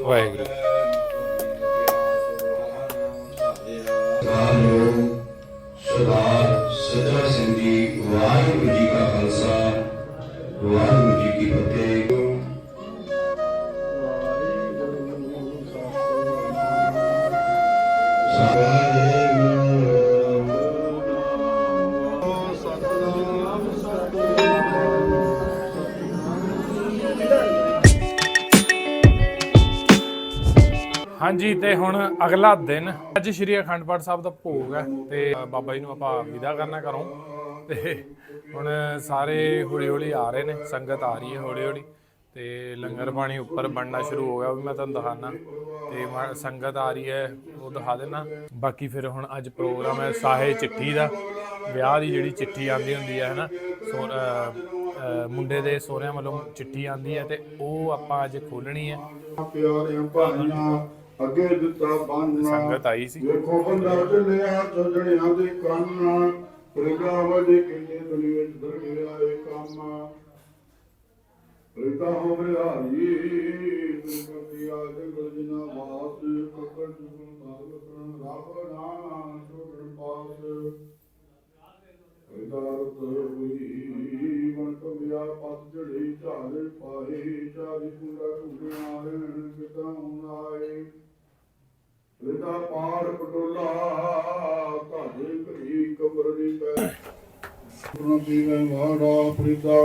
ਵਾਹਿਗੁਰੂ। ਸਤਿਕਾਰਯੋਗ ਸਦਾ ਸਿੰਘ ਵਾਹਿਗੁਰੂ ਹਾਂਜੀ, ਤੇ ਹੁਣ ਅਗਲਾ ਦਿਨ ਅੱਜ ਸ਼੍ਰੀ ਅਖੰਡ ਪਾਠ ਸਾਹਿਬ ਦਾ ਭੋਗ ਹੈ ਤੇ ਬਾਬਾ ਜੀ ਨੂੰ ਆਪਾਂ ਵਿਦਾ ਕਰਨਾ ਕਰੋ ਤੇ ਹੁਣ ਸਾਰੇ ਹੌਲੀ ਹੌਲੀ ਆ ਰਹੇ ਨੇ, ਸੰਗਤ ਆ ਰਹੀ ਹੈ ਹੌਲੀ ਹੌਲੀ ਤੇ ਲੰਗਰ ਪਾਣੀ ਉੱਪਰ ਬਣਨਾ ਸ਼ੁਰੂ ਹੋ ਗਿਆ, ਉਹ ਵੀ ਮੈਂ ਤੁਹਾਨੂੰ ਦਿਖਾਣਾ ਤੇ ਮ- ਸੰਗਤ ਆ ਰਹੀ ਹੈ, ਉਹ ਦਿਖਾ ਦੇਣਾ ਬਾਕੀ ਫਿਰ ਹੁਣ ਅੱਜ ਪ੍ਰੋਗਰਾਮ ਹੈ ਸਾਹੇ ਚਿੱਠੀ ਦਾ। ਵਿਆਹ ਦੀ ਜਿਹੜੀ ਚਿੱਠੀ ਆਂਦੀ ਹੁੰਦੀ ਹੈ, ਹਨਾ ਸੋ ਮੁੰਡੇ ਦੇ ਸਹੁਰਿਆਂ ਵੱਲੋਂ ਚਿੱਠੀ ਆਂਦੀ ਹੈ ਤੇ ਉਹ ਆਪਾਂ ਅੱਜ ਖੋਲਣੀ ਹੈ। ਪਿਆਰਿਆਂ ਭਾਈਆਂ ਅੱਗੇ ਦਿੱਤਾ ਬਾਨਾ ਸੰਗਤ ਆਈ ਸੀ। ਵੇਖੋ ਬੰਦਾ ਚੱਲਿਆ ਸਜਣਿਆਂ ਦੇ ਕੰਨ ਪ੍ਰਗਾ ਵਜੇ ਕਿੰਨੇ ਦੁਨੀਆ ਚ ਦਰ ਗਿਆ ਇਹ ਕੰਮ। ਰਿਤਾ ਹੋ ਬਿਹਾਰੀ ਨਿਰਗਤੀ ਆਦੇ ਗੁਰ ਜਿਨਾ ਵਾਸ। ਕਕੜ ਜੁਗਨ ਨਾਗਤਨ ਰਾਵ ਨਾਮ ਛੋੜਨ ਪਾਸ। ਰਿਦਾਰਤ ਹੋਈ ਵਣ ਕਬਿਆ ਪਤ ਜੜੀ ਝਾੜੇ ਪਾਏ ਚਾਰੀ ਪੂਰਾ ਟੁਕੜਿਆ ਰਹਿਣ ਕਿਤਾ ਆਏ। ਰਿਦਾ ਪਾੜ ਪਟੋਲਾ ਤੁਹਾਡੇ ਘੜੀ ਕਬਰ ਦੀ ਪੈ। ਸੁਣਾ ਪੀਵੇ ਵਾੜਾ ਪ੍ਰੀਤਾ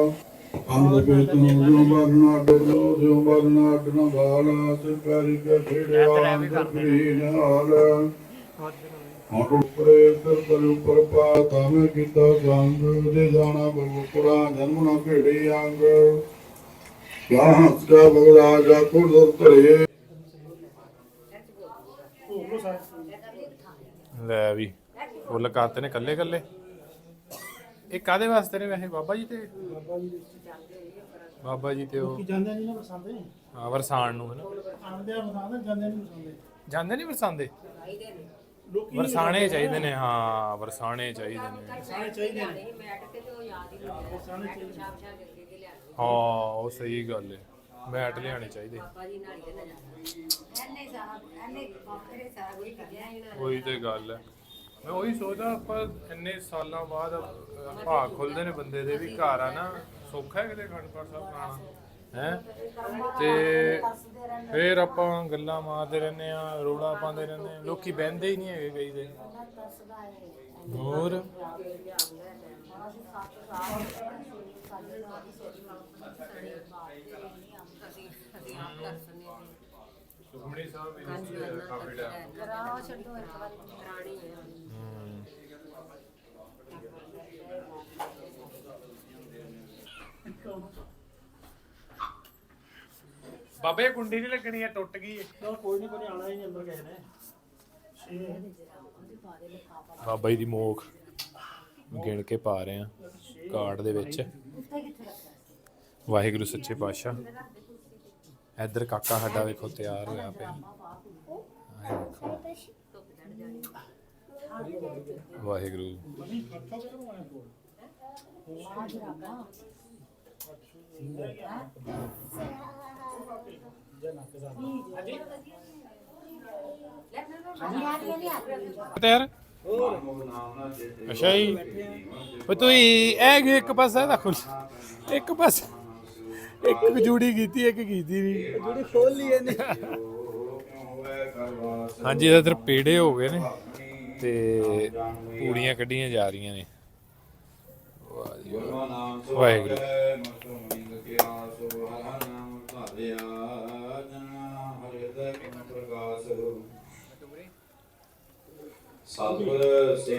ਅੰਦ ਬੇਤ ਨੂੰ ਜੋ ਬਰਨਾ ਡਰੋ ਜੋ। ਬਰਨਾ ਡਨਾ ਬਾਲਾ ਤੇ ਪੈਰੀ ਕੇ ਛੇੜਿਆ ਅੰਦਰੀ ਨਾਲ ਹਟ ਉਪਰੇ ਸਿਰ ਤਲ ਉਪਰ ਪਾਤਾ ਮੈਂ ਕੀਤਾ ਸੰਗ ਦੇ ਜਾਣਾ ਬਗੁਪੁਰਾ ਜਨਮ ਨਾ ਘੇੜੇ ਅੰਗ ਕਿਆ ਹੱਸ ਕਾ ਬਗੜਾ ਜਾ ਕੁਦਰ ਧਰੇ। ਲੈ ਵੀ ਫੁੱਲ ਕਾਤੇ ਨੇ ਕੱਲੇ ਕੱਲੇ ਇਹ ਕਾਦੇ ਵਾਸਤੇ ਨੇ ਵੈਸੇ ਬਾਬਾ ਜੀ ਤੇ? ਬਾਬਾ ਜੀ ਤੇ ਉਹ ਜਾਂਦੇ ਨਹੀਂ ਨਾ ਪਸੰਦੇ ਹਾਂ, ਵਰਸਾਣ ਨੂੰ ਹਨਾ। ਆਉਂਦੇ ਆ ਪਸੰਦ ਜਾਂਦੇ ਨਹੀਂ ਪਸੰਦੇ ਜਾਂਦੇ ਨਹੀਂ ਵਰਸਾਂਦੇ ਲੋਕੀ ਵਰਸਾਣੇ ਚਾਹੀਦੇ ਨੇ ਹਾਂ ਵਰਸਾਣੇ ਚਾਹੀਦੇ ਨੇ। ਸਾਰੇ ਚਾਹੀਦੇ ਨੇ। ਹਾਂ ਉਹ ਸਹੀ ਗੱਲ ਹੈ ਮੈਟ ਲਿਆਣੇ ਚਾਹੀਦੇ। ਉਹੀ ਤੇ ਗੱਲ ਹੈ। ਮੈਂ ਉਹੀ ਸੋਚਦਾ ਆਪਾਂ ਇੰਨੇ ਸਾਲਾਂ ਬਾਅਦ ਭਾਗ ਖੁੱਲਦੇ ਨੇ ਬੰਦੇ ਦੇ ਵੀ ਘਰ ਆ ਨਾ ਸੌਖਾ ਹੈ ਕਿਤੇ ਖੰਡ ਪਾਠ ਸਾਹਿਬ ਖਾਣਾ ਹੈ? ਤੇ ਫੇਰ ਆਪਾਂ ਗੱਲਾਂ ਮਾਰਦੇ ਰਹਿੰਦੇ ਆ ਰੋਲਾ ਪਾਉਂਦੇ ਰਹਿੰਦੇ ਆ ਲੋਕੀ ਬਹਿੰਦੇ ਹੀ ਨਹੀਂ ਹੈਗੇ ਕਈ ਦੇ ਹੋਰ ਸੁਖਮਣੀ ਸਾਹਿਬ ਵੀ ਕਾਫੀ ਟਾਈਮ ਕਰਾਓ ਛੱਡੋ ਇੱਕ ਵਾਰੀ ਹੈ। ਹਮ। ਬਾਬੇ ਕੁੰਡੀ ਨਹੀਂ ਲੱਗਣੀ ਹੈ ਟੁੱਟ ਗਈ ਹੈ। ਚਲੋ ਕੋਈ ਨਹੀਂ ਕੋਈ ਆਣਾ ਹੀ ਨਹੀਂ ਅੰਦਰ ਕਿਸੇ ਨੇ। ਬਾਬਾ ਜੀ ਦੀ ਮੋਖ ਗਿਣ ਕੇ ਪਾ ਰਹੇ ਆ ਕਾਰਡ ਦੇ ਵਿੱਚ। ਵਾਹਿਗੁਰੂ ਸੱਚੇ ਪਾਤਸ਼ਾਹ। ਇੱਧਰ ਕਾਕਾ ਸਾਡਾ ਵੇਖੋ ਤਿਆਰ ਹੋਇਆ ਪਿਆ। ਆਹ ਵੇਖੋ। ਵਾਹਿਗੁਰੂ। ਤਿਆਰ? ਅੱਛਾ ਜੀ। ਉਹ ਤੂੰ ਇਹ ਇੱਕ ਪਾਸਾ ਦਾ ਖੁੱਲ ਇੱਕ ਪਾਸਾ ਇੱਕ ਜੂੜੀ ਕੀਤੀ ਇੱਕ ਕੀਤੀ ਨਹੀਂ ਜਿਹੜੀ ਖੋਲ ਲਈ ਇਹਨੇ ਹਾਂਜੀ ਇਹਦਾ ਇਧਰ ਪੇੜੇ ਹੋ ਗਏ ਨੇ ਤੇ ਪੂੜੀਆਂ ਕੱਢੀਆਂ ਜਾ ਰਹੀਆਂ ਨੇ ਵਾਹ ਜੀ ਵਾਹ। ਵਾਹਿਗੁਰੂ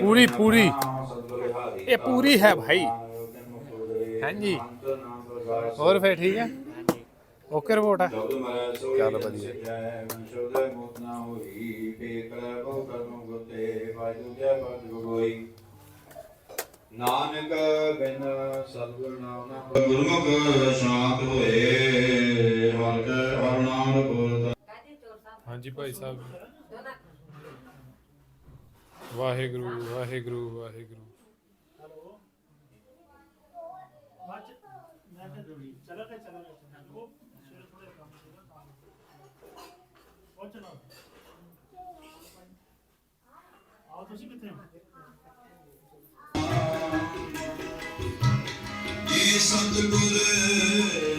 ਪੂਰੀ- ਪੂਰੀ। ਇਹ ਪੂਰੀ ਹੈ ਭਾਈ। ਹਾਂਜੀ। ਹੋਰ ਫੇਰ ਠੀਕ ਹੈ ਓਕੇ ਰਿਪੋਰਟ ਹੈ ਚੱਲ ਵਧੀਆ। ਨਾਨਕ ਬਿਨ ਸਤਿਗੁਰ ਨਾਮ ਨਾ ਗੁਰਮੁਖ ਸ਼ਾਂਤ ਹੋਏ ਹਰ ਕੇ ਹਰ ਨਾਮ ਬੋਲਦਾ ਹਾਂਜੀ ਭਾਈ ਸਾਹਿਬ। ਵਾਹਿਗੁਰੂ ਵਾਹਿਗੁਰੂ ਵਾਹਿਗੁਰੂ। ਸਤਿਗੁਰ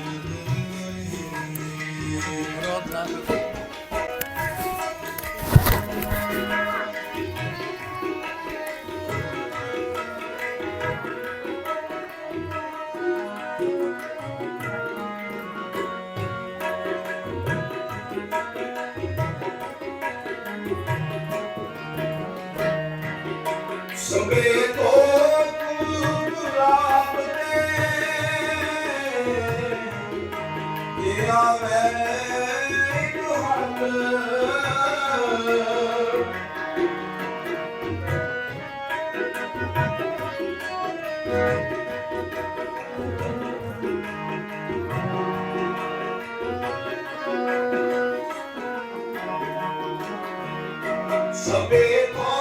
ਸਭੇ ਕੋ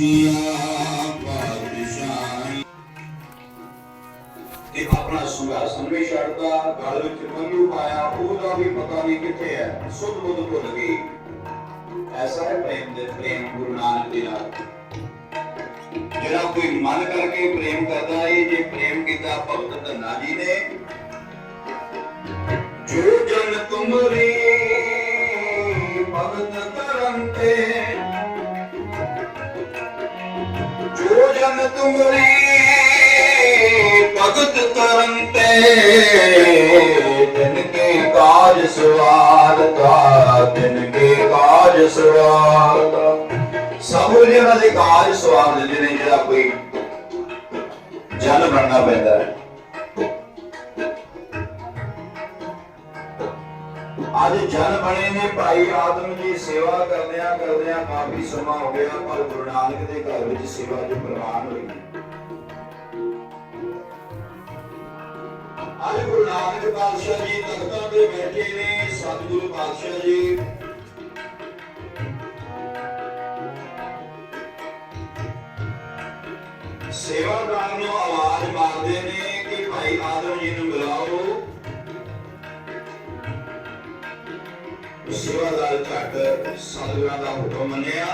ਖੁਸ਼ੀਆਂ ਪਾਤਸ਼ਾਹੀ ਤੇ ਆਪਣਾ ਸੁਭਾਸਨ ਵੀ ਛੱਡਦਾ ਗਲ ਵਿੱਚ ਕੰਗੂ ਪਾਇਆ, ਉਹਦਾ ਵੀ ਪਤਾ ਨਹੀਂ ਕਿੱਥੇ ਹੈ। ਸੁਧ ਬੁੱਧ ਕਰਨ ਤੇ ਤਿਨ ਕੇ ਕਾਜ ਸਵਾਰਤਾ ਤਿਨ ਕੇ ਕਾਜ ਦੇ। ਕਾਜ ਸਵਾਰ ਦਿੰਦੇ ਨੇ ਜਿਹੜਾ ਕੋਈ ਜਨ ਬਣਨਾ ਪੈਂਦਾ ਹੈ। ਅੱਜ ਜਨ ਬਣੇ ਨੇ ਭਾਈ ਆਦਮ ਜੀ, ਸੇਵਾ ਕਰਦਿਆਂ ਕਰਦਿਆਂ ਕਾਫੀ ਸਮਾਂ ਹੋ ਗਿਆ, ਪਰ ਗੁਰੂ ਨਾਨਕ ਦੇ ਘਰ ਵਿੱਚ ਸੇਵਾ ਜੋ ਪ੍ਰਵਾਨ ਹੋਈ। ਅੱਜ ਗੁਰੂ ਨਾਨਕ ਪਾਤਸ਼ਾਹ ਜੀ ਤਖਤਾਂ ਤੇ ਬੈਠੇ ਨੇ ਸਤਿਗੁਰੂ ਪਾਤਸ਼ਾਹ ਜੀ। ਸੇਵਾਦਾਰ ਨੂੰ ਆਵਾਜ਼ ਮਾਰਦੇ ਨੇ ਕਿ ਭਾਈ ਆਦਮ ਜੀ ਨੂੰ ਬੁਲਾਓ। ਸੇਵਾਦਾਰ ਝੱਟ ਸਤਿਗੁਰਾਂ ਦਾ ਹੁਕਮ ਮੰਨਿਆ।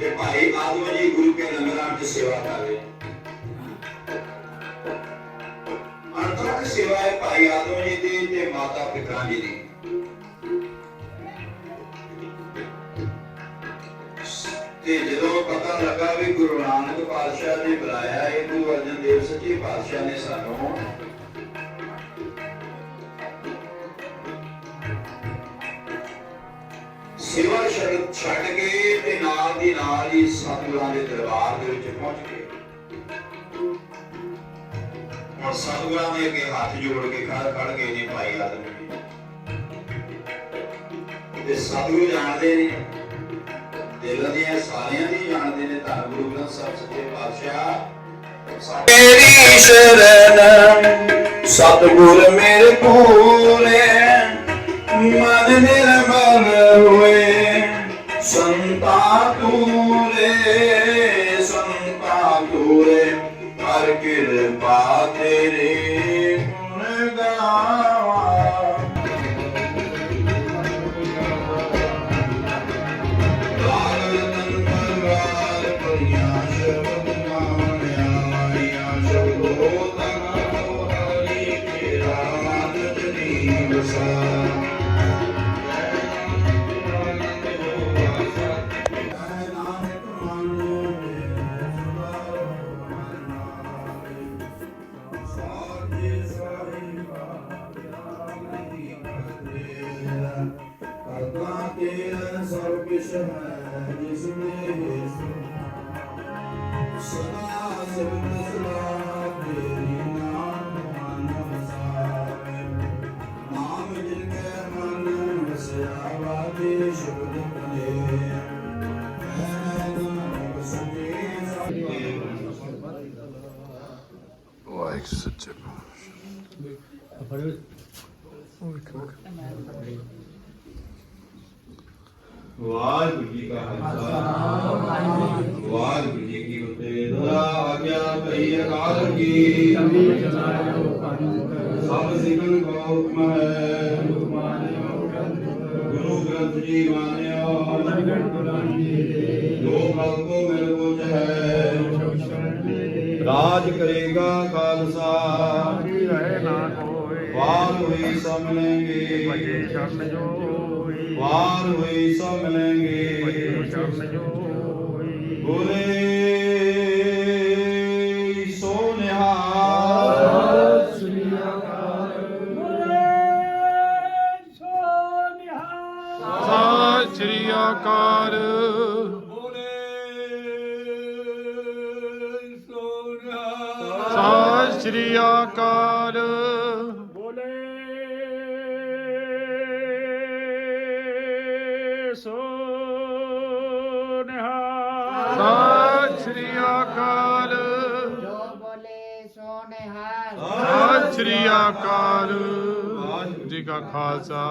ਕਿ ਭਾਈ ਆਦਮ ਜੀ ਗੁਰੂ ਕੇ ਲੰਗਰਾਂ ਦੀ ਸੇਵਾ ਕਰ ਰਹੇ ਅੰਤਰਕ ਭਾਈ ਆਦਮ ਜੀ ਦੀ ਤੇ ਮਾਤਾ ਪਿਤਾ ਜੀ ਦੀ। ਤੇ ਜਦੋਂ ਪਤਾ ਲੱਗਾ ਵੀ ਗੁਰੂ ਨਾਨਕ ਪਾਤਸ਼ਾਹ ਨੇ ਬੁਲਾਇਆ, ਇਹ ਗੁਰੂ ਅਰਜਨ ਦੇਵ ਸੱਚੇ ਪਾਤਸ਼ਾਹ ਨੇ ਸਾਨੂੰ ਸੇਵਾ ਛੱਡ ਛੱਡ ਕੇ ਤੇ ਨਾਲ ਦੀ ਨਾਲ ਹੀ ਸਤਿਗੁਰਾਂ ਦੇ ਦਰਬਾਰ ਦੇ ਵਿੱਚ ਪਹੁੰਚ ਹੁਣ ਸਤਿਗੁਰਾਂ ਦੇ ਅੱਗੇ ਹੱਥ ਜੋੜ ਕੇ ਖੜ ਖੜ ਗਏ ਨੇ ਭਾਈ ਆਦਮ ਜੀ ਤੇ ਸਤਿਗੁਰੂ ਜਾਣਦੇ ਨੇ। ਦਿਲ ਦੀਆਂ ਸਾਰਿਆਂ ਦੀ ਜਾਣਦੇ ਨੇ, ਧੰਨ ਗੁਰੂ ਗ੍ਰੰਥ ਸਾਹਿਬ, ਸੱਚੇ ਪਾਤਸ਼ਾਹ। ਤੇਰੀ ਸ਼ਰਨ ਸਤਿਗੁਰ ਮੇਰੇ ਪੂਰੇ ਮਨ ਨਿਰਮਲ ਹੋਏ। ਵਾਹਿਗੁਰੂ ਜੀ ਕਾ ਖਾਲਸਾ। ਵਾਹਿਗੁਰੂ ਜੀ ਕੀ ਫਤਿਹ। ਦਰਾ ਆਗਿਆ ਪਈ ਅਕਾਲ ਕੀ। ਸਭ ਸਿਕਨ ਕੋ ਹੁਕਮ ਹੈ। ਗੁਰੂ ਗ੍ਰੰਥ ਜੀ ਮਾਨਿਓ ਜੋ ਕਲ ਕੋ ਮਿਲ ਕੁਝ ਹੈ ਰਾਜ ਕਰੇਗਾ ਖਾਲਸਾ। ਵਾਰ ਹੋਈ ਸਭ ਮਿਲेंगे ਵਾਰ ਹੋਈ ਸਭ ਮਿਲेंगे ਬੋਲੇ ਸੋ ਨਿਹਾਲ। ਸਤਿ ਸ੍ਰੀ ਅਕਾਲ। ਬੋਲੇ ਸ੍ਰੀ ਅਕਾਲ। ਸਤਿ ਵਾਹਿਗੁਰੂ ਜੀ ਕਾ ਖਾਲਸਾ।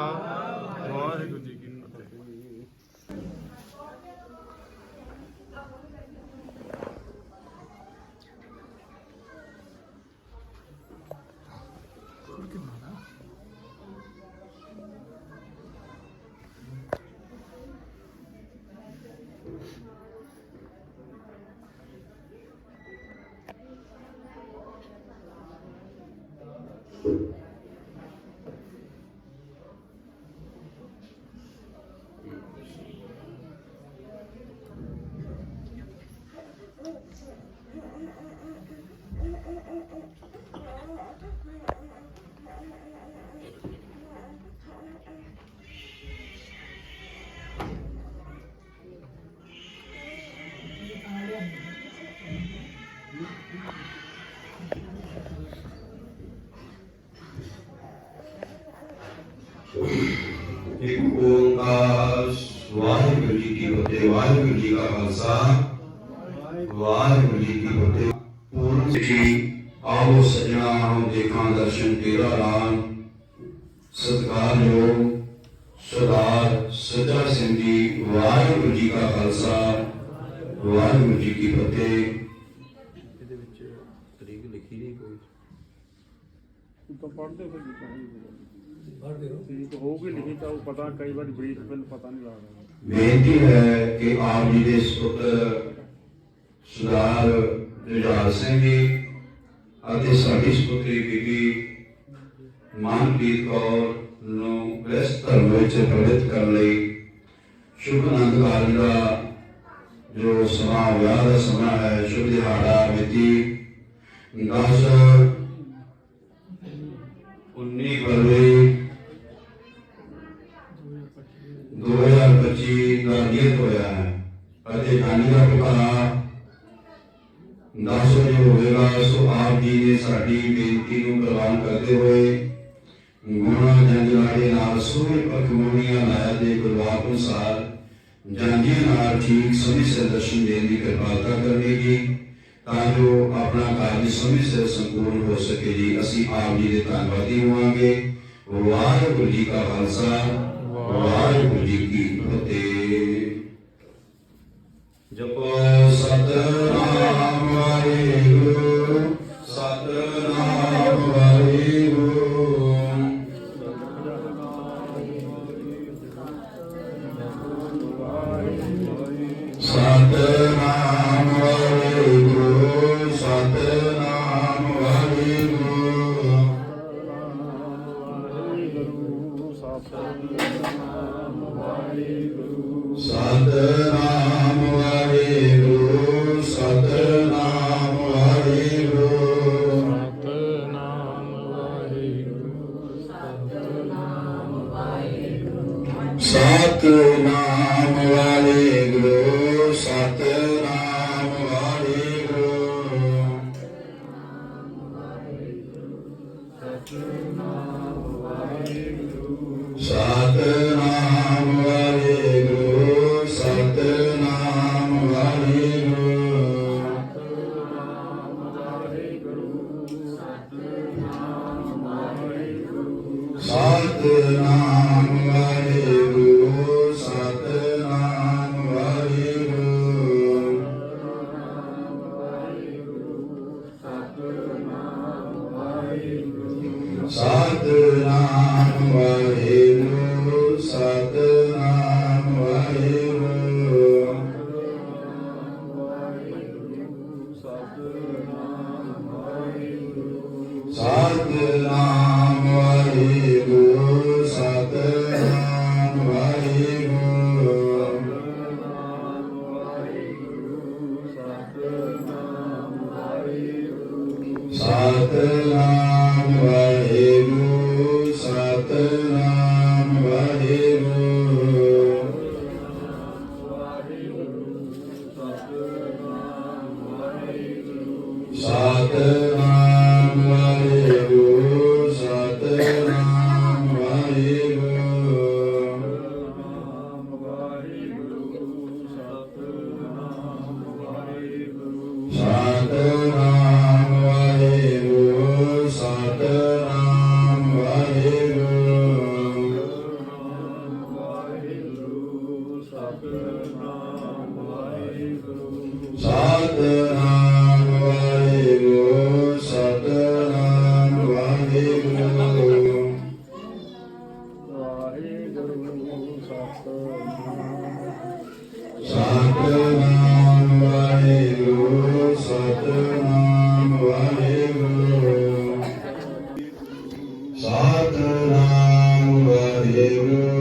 ਇੱਕ ਓੰਕਾਰ ਵਾਹਿਗੁਰੂ ਜੀ ਕੀ ਫਤਿਹ ਵਾਹਿਗੁਰੂ ਜੀ ਕਾ ਖਾਲਸਾ ਵਾਹਿਗੁਰੂ ਜੀ ਕੀ ਫਤਿਹ ਪੂਰਨ ਜੀ ਆਓ ਸਜਣਾ ਹਮ ਦੇਖਾਂ ਦਰਸ਼ਨ ਤੇਰਾ ਰਾਮ ਸਤਿਕਾਰਯੋਗ ਸਰਦਾਰ ਸੱਜਾ ਸਿੰਘ ਜੀ ਵਾਹਿਗੁਰੂ ਜੀ ਕਾ ਖਾਲਸਾ ਵਾਹਿਗੁਰੂ ਜੀ ਕੀ ਫਤਿਹ ਇਹਦੇ ਵਿੱਚ ਤਰੀਕ ਲਿਖੀ ਨਹੀਂ ਕੋਈ। ਤਾਂ ਪੜ੍ਹਦੇ ਫਿਰ ਵੀ ਚਾਹੀਦੇ ਪੜ੍ਹਦੇ ਹੋ ਠੀਕ ਹੋਊਗੀ ਲਿਖੀ ਤਾਂ ਉਹ ਪਤਾ ਕਈ ਵਾਰੀ ਬਰੀਕ ਬਿਲ ਪਤਾ ਨਹੀਂ ਲੱਗਦਾ। ਬੇਨਤੀ ਹੈ ਕਿ ਆਪ ਜੀ ਦੇ ਸੁਪੁੱਤਰ ਸਰਦਾਰ ਜੁਝਾਰ ਸਿੰਘ ਜੀ ਅਤੇ ਸਾਡੀ ਸੁਪੁੱਤਰੀ ਬੀਬੀ ਮਨਪ੍ਰੀਤ ਕੌਰ ਨੂੰ ਗ੍ਰਸਤ ਧਰਮ ਵਿੱਚ ਪ੍ਰਵਿੱਤ ਕਰਨ ਲਈ ਸ਼ੁਭ ਆਨੰਦ ਕਾਰਜ ਦਾ ਜੋ ਸਮਾਂ ਵਿਆਹ ਦਾ ਸਮਾਂ ਹੈ ਸ਼ੁਭ ਦਿਹਾੜਾ ਮਿਤੀ 10 19 ਫਰਵਰੀ ਆਪ ਜੀ ਦੇ ਧੰਨਵਾਦੀ ਹੋਵਾਂਗੇ। ਵਾਹਿਗੁਰੂ ਜੀ ਕਾ ਖਾਲਸਾ ਵਾਹਿਗੁਰੂ ਜੀ ਕੀ ਫਤਿਹ। ਜਪੋ ਸਤਨਾਮ ਵਾਹਿਗੁਰੂ। Satan. Deus.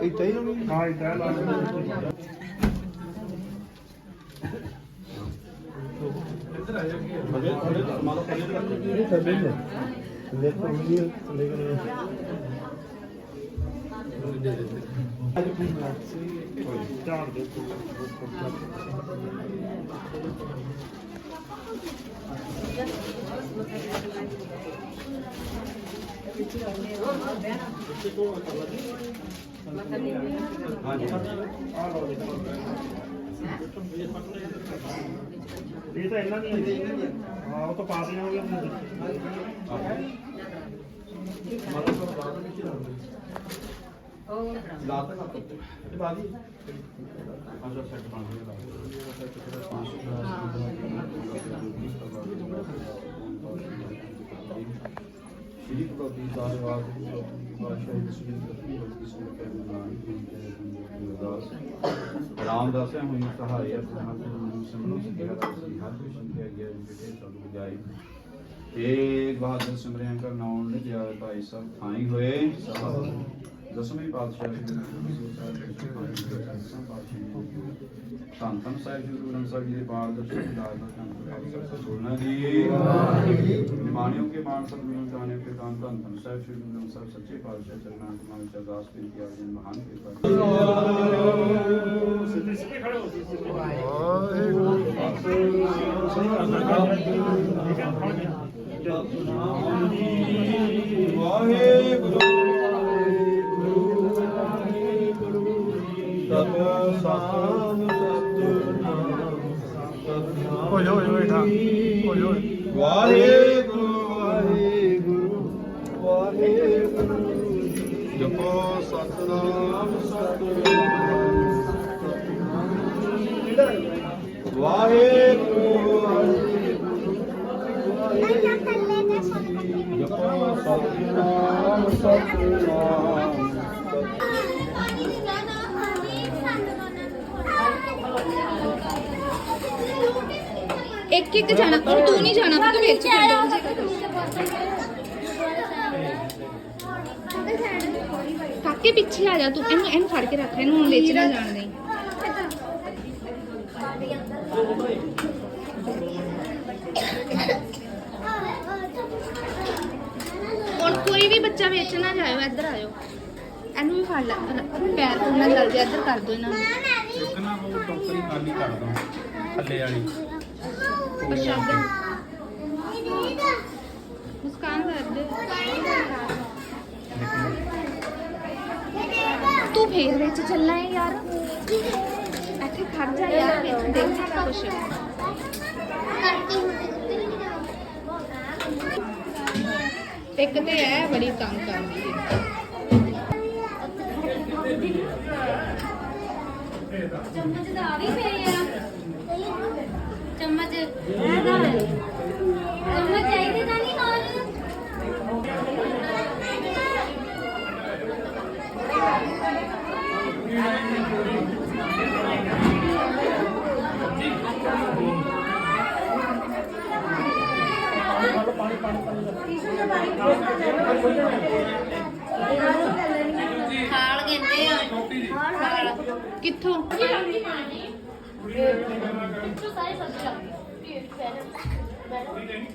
ਇੱਥੇ ਹੀ ਹੋਣੀ ਹਾਂ ਇੱਥੇ ਲਾ ਇੱਧਰ ਆ ਜਾ ਕੇ ਮਗੇ ਥੋੜੇ ਸਮਾਲ ਪਹਿਲੇ ਦੇ ਥੱਲੇ ਨੇ ਦੇਖੋ ਵੀਡੀਓ ਲੈ ਕੇ ਇਹ ਤਾਂ ਇਹਨਾਂ ਦੀ ਹਾਂ। ਉਹ ਤਾਂ ਪਾ ਦੇਣਾ ਉਹਦੇ ਹੋਰ ਬਣਾ ਲਾਤ ਨਾ ਇਹ ਬਾਦੀ ਆਜਾ ਸੈੱਟ ਬਣ ਗਿਆ ਸ਼੍ਰੀ ਗੁਰੂ ਗ੍ਰੰਥ ਸਾਹਿਬ ਜੀ ਬਾਦਸ਼ਾਹ ਜੀ ਸ੍ਰੀ ਗੁਰੂ ਗ੍ਰੰਥ ਸਾਹਿਬ ਜੀ ਦੇ ਨਾਮ ਰਾਮਦਾਸ ਹੈ ਹੋਈ ਸਹਾਇ ਆਪਣਾ ਨੂੰ ਸਿਮਰੋ ਸਿੱਖਿਆ ਦਾ ਸੀ ਹਰ ਕੋਈ ਸੰਖਿਆ ਗਿਆ ਜਿਤੇ ਸਭ ਬੁਝਾਈ ਏ ਬਹਾਦਰ ਸਿਮਰਿਆ ਕਰ ਨਾਉਣ ਨੇ ਜਿਆ ਭਾਈ ਸਾਹਿਬ ਥਾਈ ਹੋਏ ਸਾਹਿਬ ਦਸਵੇਂ ਪਾਤਸ਼ਾਹ ਜੀ ਦੇ ਧੰਨ ਧੰਨ ਸਾਹਿਬ ਜੀ ਗੁਰੂ ਗ੍ਰੰਥ ਸਾਹਿਬ ਜੀ ਦੇ ਪਾਠ ਦਰਸ਼ਨ ਦਾਸ ਦਾ ਧੰਨ ਸਾਹਿਬ ਬੋਲਣਾ ਜੀ ਨਿਮਾਣਿਓ ਕੇ ਮਾਨ ਸਭ ਗੁਰੂ ਜਾਣੇ ਕੇ ਧੰਨ ਧੰਨ ਧੰਨ ਸਾਹਿਬ ਜੀ ਗੁਰੂ ਗ੍ਰੰਥ ਸਾਹਿਬ ਸੱਚੇ ਪਾਤਸ਼ਾਹ ਚਰਨਾਂ ਤੋਂ ਮਾਨ ਚਰਦਾਸ ਬੇਨਤੀ ਆਪ ਜੀ ਨੂੰ ਮਹਾਨ ਕਿਰਪਾ ਹੋ ਜਾ ਹੋ ਜਾ ਬੈਠਾ ਹੋ ਜਾ ਵਾਹਿਗੁਰੂ ਵਾਹਿਗੁਰੂ ਵਾਹਿਗੁਰੂ ਜਪੋ ਸਤਨਾਮ ਸਤਨਾਮ ਵਾਹਿਗੁਰੂ ਜਪੋ ਸਤਨਾਮ ਸਤਨਾਮ ਇੱਕ ਇੱਕ ਜਾਣਾ। ਹੁਣ ਤੂੰ ਨਹੀਂ ਜਾਣਾ, ਤੂੰ ਵਿੱਚ ਕਾਕੇ ਪਿੱਛੇ ਆ ਜਾ ਤੂੰ, ਇਹਨੂੰ ਇਹਨੂੰ ਫੜ ਕੇ ਰੱਖ, ਇਹਨੂੰ ਹੁਣ ਵਿੱਚ ਨਾ ਜਾਣ ਦੇ। ਹੁਣ ਕੋਈ ਵੀ ਬੱਚਾ ਵਿੱਚ ਨਾ ਜਾਇਓ, ਇੱਧਰ ਆਇਓ। ਇਹਨੂੰ ਵੀ ਫੜ ਲੈ ਪੈਰ ਤੋਂ ਨਾ ਜਲ ਜਾ, ਇੱਧਰ ਕਰ ਦੋ ਇਹਨਾਂ ਨੂੰ। ਕਰ ਦੋ ਥੱਲੇ ਵਾਲੀ। ਮੁਸਕਾਨ ਕਰ ਦੇ ਤੂੰ ਫੇਰ ਵਿੱਚ ਚੱਲਣਾ ਹੈ ਯਾਰ। ਇੱਥੇ ਖੜ ਜਾ ਯਾਰ ਵਿੱਚ ਦੇਖ ਕੁਛ। ਇੱਕ ਤੇ ਹੈ ਬੜੀ ਤੰਗ ਕਰਦੀ ਹੈ। ਚਮਚ ਦਾ ਆ ਵੀ ਪਏ ਆ ਚਮਚ। ਚਮਚ ਚਾਹੀਦੇ ਤਾਂ ਨਹੀਂ ਹੋਰ ਖਾਲ ਕਹਿੰਦੇ ਆ ਖਾਲ ਕਿੱਥੋਂ ਵਿੱਚੋਂ ਸਾਰੇ ਸਬਜ਼ੀ ਲੱਗਦੀ ਹੈ ਪਹਿਲਾਂ